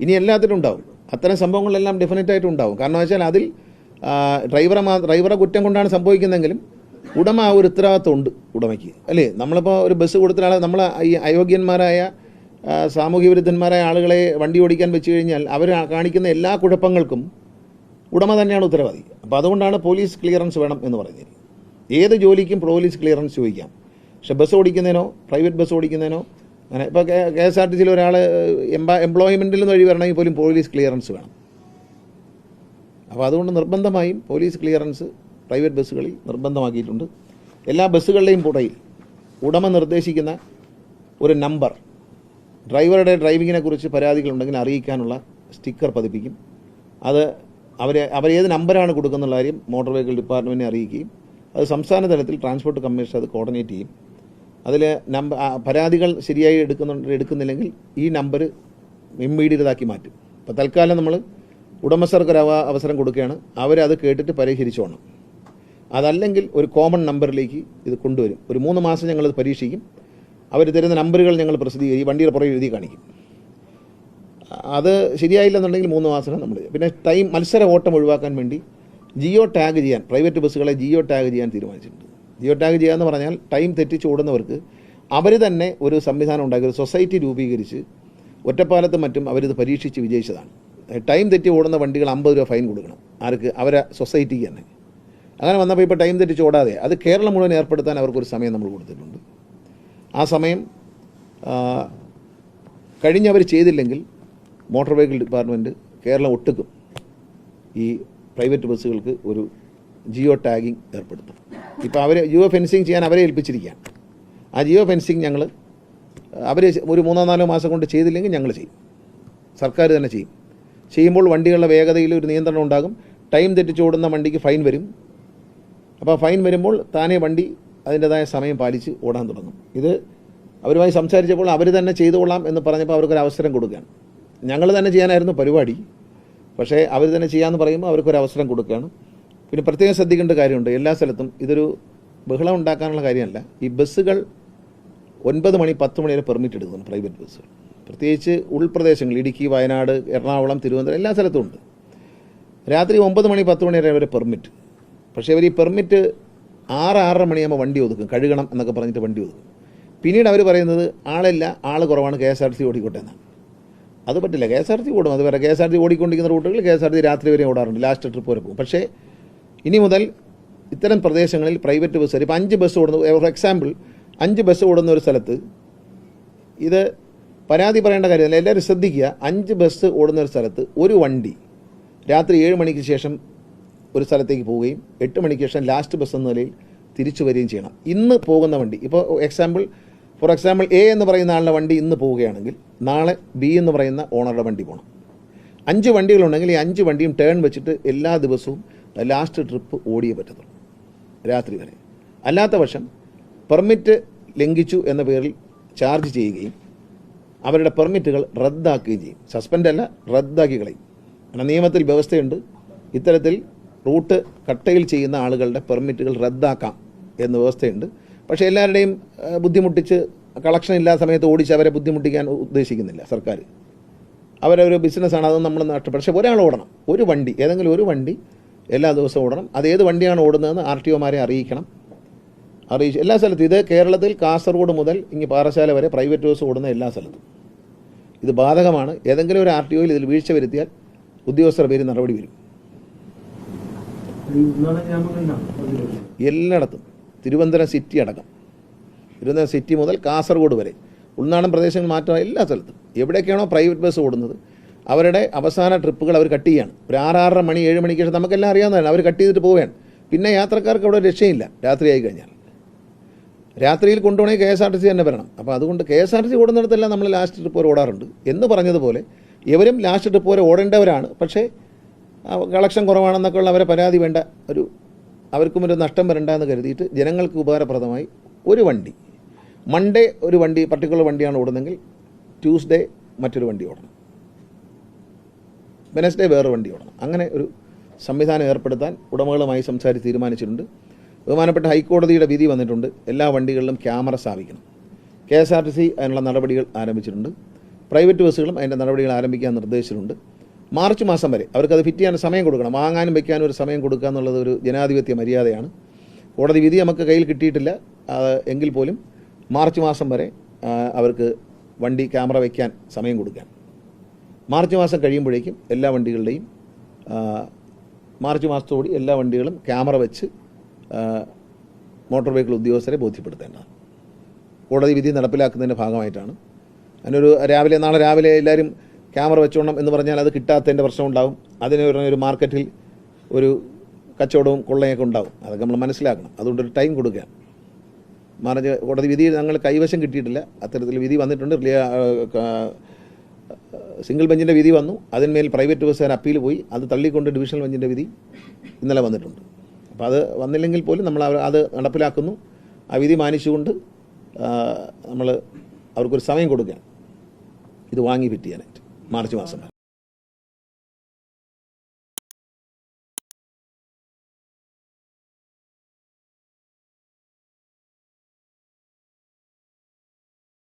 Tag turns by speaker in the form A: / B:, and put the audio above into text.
A: ഇനി എല്ലാത്തിലും ഉണ്ടാവും. അത്തരം സംഭവങ്ങളെല്ലാം ഡെഫിനറ്റായിട്ട് ഉണ്ടാവും. കാരണം വെച്ചാൽ അതിൽ ഡ്രൈവറെ മാ ഡ്രൈവറെ കുറ്റം കൊണ്ടാണ് സംഭവിക്കുന്നതെങ്കിലും ഉടമ ആ ഒരു ഉത്തരവാദിത്വം ഉണ്ട് ഉടമയ്ക്ക്. അല്ലേ? നമ്മളിപ്പോൾ ഒരു ബസ് കൊടുത്തിട്ടാണ് നമ്മൾ ഈ അയോഗ്യന്മാരായ സാമൂഹ്യ വിരുദ്ധന്മാരായ ആളുകളെ വണ്ടി ഓടിക്കാൻ വെച്ച് കഴിഞ്ഞാൽ അവർ കാണിക്കുന്ന എല്ലാ കുഴപ്പങ്ങൾക്കും ഉടമ തന്നെയാണ് ഉത്തരവാദി. അപ്പോൾ അതുകൊണ്ടാണ് പോലീസ് ക്ലിയറൻസ് വേണം എന്ന് പറയുന്നത്. ഏത് ജോലിക്കും പോലീസ് ക്ലിയറൻസ് ചോദിക്കാം. പക്ഷെ ബസ് ഓടിക്കുന്നതിനോ പ്രൈവറ്റ് ബസ് ഓടിക്കുന്നതിനോ അങ്ങനെ ഇപ്പോൾ കെ എസ് ആർ ടി സിയിൽ ഒരാൾ എംപ്ലാ എംപ്ലോയ്മെന്റിൽ നിന്ന് വഴി വരണമെങ്കിൽ പോലും പോലീസ് ക്ലിയറൻസ് വേണം. അപ്പോൾ അതുകൊണ്ട് നിർബന്ധമായും പോലീസ് ക്ലിയറൻസ് പ്രൈവറ്റ് ബസ്സുകളിൽ നിർബന്ധമാക്കിയിട്ടുണ്ട്. എല്ലാ ബസ്സുകളുടെയും പുറയിൽ ഉടമ നിർദ്ദേശിക്കുന്ന ഒരു നമ്പർ ഡ്രൈവറുടെ ഡ്രൈവിങ്ങിനെ കുറിച്ച് പരാതികളുണ്ടെങ്കിൽ അറിയിക്കാനുള്ള സ്റ്റിക്കർ പതിപ്പിക്കും. അത് അവരെ അവരേത് നമ്പറാണ് കൊടുക്കുന്നുള്ള കാര്യം മോട്ടോർ വെഹിക്കിൾ ഡിപ്പാർട്ട്മെന്റിനെ അറിയിക്കുകയും അത് സംസ്ഥാന തലത്തിൽ ട്രാൻസ്പോർട്ട് കമ്മീഷൻ അത് കോർഡിനേറ്റ് ചെയ്യും. അതിൽ നമ്പർ പരാതികൾ ശരിയായി എടുക്കുന്നുണ്ട് എടുക്കുന്നില്ലെങ്കിൽ ഈ നമ്പർ ഇമ്മീഡിയറ്റ് മാറ്റും. അപ്പോൾ തൽക്കാലം നമ്മൾ ഉടമസ്ഥർക്ക് ഒരു അവസരം കൊടുക്കുകയാണ്. അവരത് കേട്ടിട്ട് പരിഹരിച്ചോണം അതല്ലെങ്കിൽ ഒരു കോമൺ നമ്പറിലേക്ക് ഇത് കൊണ്ടുവരും. ഒരു മൂന്ന് മാസം ഞങ്ങളത് പരീക്ഷിക്കും. അവർ തരുന്ന നമ്പറുകൾ ഞങ്ങൾ പ്രസിദ്ധീകരിക്കും. വണ്ടിയുടെ പുറകെ എഴുതി കാണിക്കും. അത് ശരിയായില്ലെന്നുണ്ടെങ്കിൽ മൂന്ന് മാസം നമ്മൾ പിന്നെ ടൈം മത്സര ഓട്ടം ഒഴിവാക്കാൻ വേണ്ടി ജിയോ ടാഗ് ചെയ്യാൻ പ്രൈവറ്റ് ബസ്സുകളെ ജിയോ ടാഗ് ചെയ്യാൻ തീരുമാനിച്ചിട്ടുണ്ട്. ജിയോ ടാഗ് ചെയ്യാന്ന് പറഞ്ഞാൽ ടൈം തെറ്റിച്ച് ഓടുന്നവർക്ക് അവർ തന്നെ ഒരു സംവിധാനം ഉണ്ടാക്കി ഒരു സൊസൈറ്റി രൂപീകരിച്ച് ഒറ്റപ്പാലത്തും മറ്റും അവരിത് പരീക്ഷിച്ച് വിജയിച്ചതാണ്. ടൈം തെറ്റി ഓടുന്ന വണ്ടികൾ അമ്പത് രൂപ ഫൈൻ കൊടുക്കണം. ആർക്ക്? അവരെ സൊസൈറ്റിക്ക് തന്നെ. അങ്ങനെ വന്നപ്പോൾ ഇപ്പോൾ ടൈം തെറ്റിച്ച് ഓടാതെ അത് കേരളം മുഴുവൻ ഏർപ്പെടുത്താൻ അവർക്കൊരു സമയം നമ്മൾ കൊടുത്തിട്ടുണ്ട്. ആ സമയം കഴിഞ്ഞവർ ചെയ്തില്ലെങ്കിൽ മോട്ടോർ വെഹിക്കിൾ ഡിപ്പാർട്ട്മെന്റ് കേരളം ഒട്ടുക്കും. ഈ പ്രൈവറ്റ് ബസ്സുകൾക്ക് ഒരു ജിയോ ടാഗിങ് ഏർപ്പെടുത്തും. ഇപ്പോൾ അവർ ജിയോ ഫെൻസിങ് ചെയ്യാൻ അവരെ ഏൽപ്പിച്ചിരിക്കുകയാണ്. ആ ജിയോ ഫെൻസിങ് ഞങ്ങൾ അവർ ഒരു മൂന്നോ നാലോ മാസം കൊണ്ട് ചെയ്തില്ലെങ്കിൽ ഞങ്ങൾ ചെയ്യും. സർക്കാർ തന്നെ ചെയ്യും. ചെയ്യുമ്പോൾ വണ്ടികളുടെ വേഗതയിൽ ഒരു നിയന്ത്രണം ഉണ്ടാകും. ടൈം തെറ്റിച്ചോടുന്ന വണ്ടിക്ക് ഫൈൻ വരും. അപ്പോൾ ഫൈൻ വരുമ്പോൾ താനേ വണ്ടി അതിന്റെതായ സമയം പാലിച്ച് ഓടാൻ തുടങ്ങും. ഇത് അവരുമായി സംസാരിച്ചപ്പോൾ അവർ തന്നെ ചെയ്തുകൊള്ളാം എന്ന് പറഞ്ഞപ്പോൾ അവർക്കൊരു അവസരം കൊടുക്കുകയാണ്. ഞങ്ങൾ തന്നെ ചെയ്യാനായിരുന്നു പരിപാടി. പക്ഷേ അവർ തന്നെ ചെയ്യാമെന്ന് പറയുമ്പോൾ അവർക്കൊരു അവസരം കൊടുക്കുകയാണ്. പിന്നെ പ്രത്യേകം ശ്രദ്ധിക്കേണ്ട കാര്യമുണ്ട്. എല്ലാ സ്ഥലത്തും ഇതൊരു ബഹളം ഉണ്ടാക്കാനുള്ള കാര്യമല്ല. ഈ ബസ്സുകൾ ഒൻപത് മണി പത്ത് മണി വരെ പെർമിറ്റ് എടുക്കുന്നു പ്രൈവറ്റ് ബസ്സുകൾ. പ്രത്യേകിച്ച് ഉൾപ്രദേശങ്ങൾ ഇടുക്കി വയനാട് എറണാകുളം തിരുവനന്തപുരം എല്ലാ സ്ഥലത്തും ഉണ്ട്. രാത്രി ഒമ്പത് മണി പത്ത് മണി വരെ അവരെ പെർമിറ്റ്. പക്ഷേ അവർ ഈ പെർമിറ്റ് ആറ് ആറര മണിയാകുമ്പോൾ വണ്ടി ഒതുക്കും. കഴുകണം എന്നൊക്കെ പറഞ്ഞിട്ട് വണ്ടി ഒതുക്കും. പിന്നീട് അവർ പറയുന്നത് ആളില്ല ആൾ കുറവാണ് കെ എസ് ആർ സി ഓടിക്കോട്ടെ എന്നാണ്. അത് പറ്റില്ല. കെ എസ് ആർ സി ഓടും. അത് വരെ കെ എസ് ആർ സി ഓടിക്കൊണ്ടിരിക്കുന്ന റൂട്ടുകൾ കെ എസ് ആർ സി രാത്രി വരെ ഓടാറുണ്ട്. ലാസ്റ്റ് ട്രിപ്പ് വരെ പോകും. പക്ഷേ ഇനി മുതൽ ഇത്തരം പ്രദേശങ്ങളിൽ പ്രൈവറ്റ് ബസ് ഇപ്പോൾ അഞ്ച് ബസ് ഓടുന്നു ഫോർ എക്സാമ്പിൾ അഞ്ച് ബസ് ഓടുന്ന ഒരു സ്ഥലത്ത് ഇത് പരാതി പറയേണ്ട കാര്യമല്ല. എല്ലാവരും ശ്രദ്ധിക്കുക. അഞ്ച് ബസ് ഓടുന്ന ഒരു സ്ഥലത്ത് ഒരു വണ്ടി രാത്രി ഏഴ് മണിക്ക് ശേഷം ഒരു സ്ഥലത്തേക്ക് പോവുകയും എട്ട് മണിക്ക് ശേഷം ലാസ്റ്റ് ബസ് എന്ന നിലയിൽ തിരിച്ചു വരികയും ചെയ്യണം. ഇന്ന് പോകുന്ന വണ്ടി ഇപ്പോൾ എക്സാമ്പിൾ ഫോർ എക്സാമ്പിൾ എ എന്ന് പറയുന്ന ആളുടെ വണ്ടി ഇന്ന് പോവുകയാണെങ്കിൽ നാളെ ബി എന്ന് പറയുന്ന ഓണറുടെ വണ്ടി പോകണം അഞ്ച് വണ്ടികളുണ്ടെങ്കിൽ ഈ അഞ്ച് വണ്ടിയും ടേൺ വെച്ചിട്ട് എല്ലാ ദിവസവും ലാസ്റ്റ് ട്രിപ്പ് ഓടിയേ പറ്റത്തുള്ളൂ രാത്രി വരെ. അല്ലാത്ത പക്ഷം പെർമിറ്റ് ലംഘിച്ചു എന്ന പേരിൽ ചാർജ് ചെയ്യുകയും അവരുടെ പെർമിറ്റുകൾ റദ്ദാക്കുകയും ചെയ്യും. സസ്പെൻഡ് അല്ല റദ്ദാക്കി കളയും. കാരണം നിയമത്തിൽ വ്യവസ്ഥയുണ്ട്. ഇത്തരത്തിൽ റൂട്ട് കട്ടയിൽ ചെയ്യുന്ന ആളുകളുടെ പെർമിറ്റുകൾ റദ്ദാക്കാം എന്ന വ്യവസ്ഥയുണ്ട്. പക്ഷേ എല്ലാവരുടെയും ബുദ്ധിമുട്ടിച്ച് കളക്ഷൻ ഇല്ലാത്ത സമയത്ത് ഓടിച്ച് അവരെ ബുദ്ധിമുട്ടിക്കാൻ ഉദ്ദേശിക്കുന്നില്ല സർക്കാർ അവരൊരു ബിസിനസ്സാണ് അതൊന്നും നമ്മൾ നഷ്ടപ്പെടും. പക്ഷേ ഒരാൾ ഓടണം ഒരു വണ്ടി ഏതെങ്കിലും ഒരു വണ്ടി എല്ലാ ദിവസവും ഓടണം. അത് ഏത് വണ്ടിയാണ് ഓടുന്നതെന്ന് ആർ ടി ഒമാരെ അറിയിക്കണം. അറിയിച്ചു എല്ലാ സ്ഥലത്തും. ഇത് കേരളത്തിൽ കാസർഗോഡ് മുതൽ ഇങ്ങ് പാറശാല വരെ പ്രൈവറ്റ് ബസ് ഓടുന്ന എല്ലാ സ്ഥലത്തും. ഇത് ബാധകമാണ്. ഏതെങ്കിലും ഒരു ആർ ടി ഒയിൽ ഇതിൽ വീഴ്ച വരുത്തിയാൽ ഉദ്യോഗസ്ഥരുടെ പേര് നടപടി വരും. എല്ലായിടത്തും. തിരുവനന്തപുരം സിറ്റി അടക്കം. തിരുവനന്തപുരം സിറ്റി മുതൽ കാസർഗോഡ് വരെ. ഉൾനാടൻ പ്രദേശങ്ങൾ മാറ്റം എല്ലാ സ്ഥലത്തും. എവിടെയൊക്കെയാണോ പ്രൈവറ്റ് ബസ് ഓടുന്നത് അവരുടെ അവസാന ട്രിപ്പുകൾ അവർ കട്ട് ചെയ്യാണ്. ഒരു ആറാറര മണി ഏഴ് മണിക്ക് ശേഷം നമുക്കെല്ലാം അറിയാവുന്നതാണ്. അവർ കട്ട് ചെയ്തിട്ട് പോവുകയാണ്. പിന്നെ യാത്രക്കാർക്ക് അവിടെ രക്ഷയില്ല. രാത്രിയായി കഴിഞ്ഞാൽ. രാത്രിയിൽ കൊണ്ടുപോകണമെങ്കിൽ K S R T C തന്നെ വരണം. അപ്പോൾ അതുകൊണ്ട് K S R T C ഓടുന്നിടത്തെല്ലാം നമ്മൾ ലാസ്റ്റ് ട്രിപ്പ് വരെ ഓടാറുണ്ട്. എന്ന് പറഞ്ഞതുപോലെ ഇവരും ലാസ്റ്റ് ട്രിപ്പ് വരെ ഓടേണ്ടവരാണ്. പക്ഷേ കളക്ഷൻ കുറവാണെന്നൊക്കെ ഉള്ള അവരെ പരാതി വേണ്ട. ഒരു അവർക്കും ഒരു നഷ്ടം വരണ്ട എന്ന് കരുതിയിട്ട് ജനങ്ങൾക്ക് ഉപകാരപ്രദമായി ഒരു വണ്ടി. മൺഡേ ഒരു വണ്ടി പർട്ടിക്കുലർ വണ്ടിയാണ് ഓടുന്നതെങ്കിൽ ട്യൂസ്ഡേ മറ്റൊരു വണ്ടി ഓടണം. വെനസ്ഡേ വേറെ വണ്ടി ഓടണം. അങ്ങനെ ഒരു സംവിധാനം ഏർപ്പെടുത്താൻ ഉടമകളുമായി സംസാരിച്ച് തീരുമാനിച്ചിട്ടുണ്ട്. ബഹുമാനപ്പെട്ട ഹൈക്കോടതിയുടെ വിധി വന്നിട്ടുണ്ട്. എല്ലാ വണ്ടികളിലും ക്യാമറ സ്ഥാപിക്കണം. K S R T C അതിനുള്ള നടപടികൾ ആരംഭിച്ചിട്ടുണ്ട്. പ്രൈവറ്റ് ബസ്സുകളും അതിന്റെ നടപടികൾ ആരംഭിക്കാൻ നിർദ്ദേശിച്ചിട്ടുണ്ട്. മാർച്ച് മാസം വരെ അവർക്കത് ഫിറ്റ് ചെയ്യാൻ സമയം കൊടുക്കണം. വാങ്ങാനും വയ്ക്കാനും ഒരു സമയം കൊടുക്കുക എന്നുള്ളത് ഒരു ജനാധിപത്യ മര്യാദയാണ്. കോടതി വിധി നമുക്ക് കയ്യിൽ കിട്ടിയിട്ടില്ല. എങ്കിൽ പോലും മാർച്ച് മാസം വരെ അവർക്ക് വണ്ടി ക്യാമറ വയ്ക്കാൻ സമയം കൊടുക്കാൻ. മാർച്ച് മാസം കഴിയുമ്പോഴേക്കും എല്ലാ വണ്ടികളുടെയും മാർച്ച് മാസത്തോടി എല്ലാ വണ്ടികളും ക്യാമറ വെച്ച് മോട്ടോർ വെഹിക്കിൾ ഉദ്യോഗസ്ഥരെ ബോധ്യപ്പെടുത്തേണ്ടതാണ്. കോടതി വിധി നടപ്പിലാക്കുന്നതിന്റെ ഭാഗമായിട്ടാണ്. അതിനൊരു രാവിലെ നാളെ രാവിലെ എല്ലാവരും ക്യാമറ വെച്ചോണം എന്ന് പറഞ്ഞാൽ അത് കിട്ടാത്തതിന്റെ പ്രശ്നം ഉണ്ടാവും അതിന് ഒരു മാർക്കറ്റിൽ ഒരു കച്ചവടവും കൊള്ളയൊക്കെ ഉണ്ടാകും അതൊക്കെ നമ്മൾ മനസ്സിലാക്കണം. അതുകൊണ്ടൊരു ടൈം കൊടുക്കുക. മാർച്ച് കോടതി വിധി ഞങ്ങൾ കൈവശം കിട്ടിയിട്ടില്ല. അത്തരത്തിൽ വിധി വന്നിട്ടുണ്ട്. സിംഗിൾ ബെഞ്ചിന്റെ വിധി വന്നു. അതിന്മേൽ പ്രൈവറ്റ് ബസ്സുകാർ അപ്പീൽ പോയി. അത് തള്ളിക്കൊണ്ട് ഡിവിഷണൽ ബെഞ്ചിന്റെ വിധി ഇന്നലെ വന്നിട്ടുണ്ട്. അപ്പോൾ അത് വന്നില്ലെങ്കിൽ പോലും നമ്മൾ അത് നടപ്പിലാക്കുന്നു. ആ വിധി മാനിച്ചുകൊണ്ട് നമ്മൾ അവർക്കൊരു സമയം കൊടുക്കുക ഇത് വാങ്ങി പിറ്റിയാനായിട്ട് മാർച്ച് മാസം